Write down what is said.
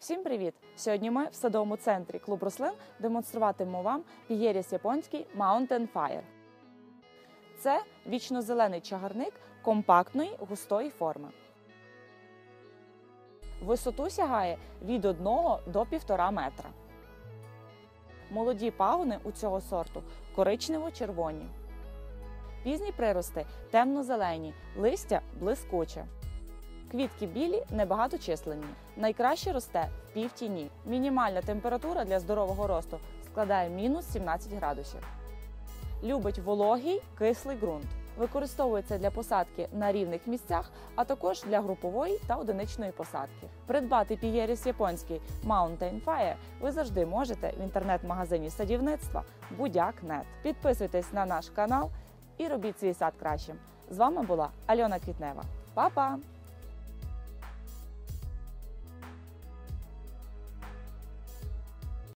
Всім привіт! Сьогодні ми в садовому центрі клуб рослин демонструватимемо вам пієріс японський Mountain Fire. Це вічно-зелений чагарник компактної густої форми. Висоту сягає від 1 до 1,5 метра. Молоді пагони у цього сорту коричнево-червоні. Пізні прирости темно-зелені, листя блискуче. Квітки білі, небагаточисленні. Найкраще росте в півтіні. Мінімальна температура для здорового росту складає мінус 17 градусів. Любить вологий, кислий ґрунт. Використовується для посадки на рівних місцях, а також для групової та одиничної посадки. Придбати пієріс японський Mountain Fire ви завжди можете в інтернет-магазині садівництва Будяк.нет. Підписуйтесь на наш канал і робіть свій сад кращим. З вами була Альона Квітнева. Па-па!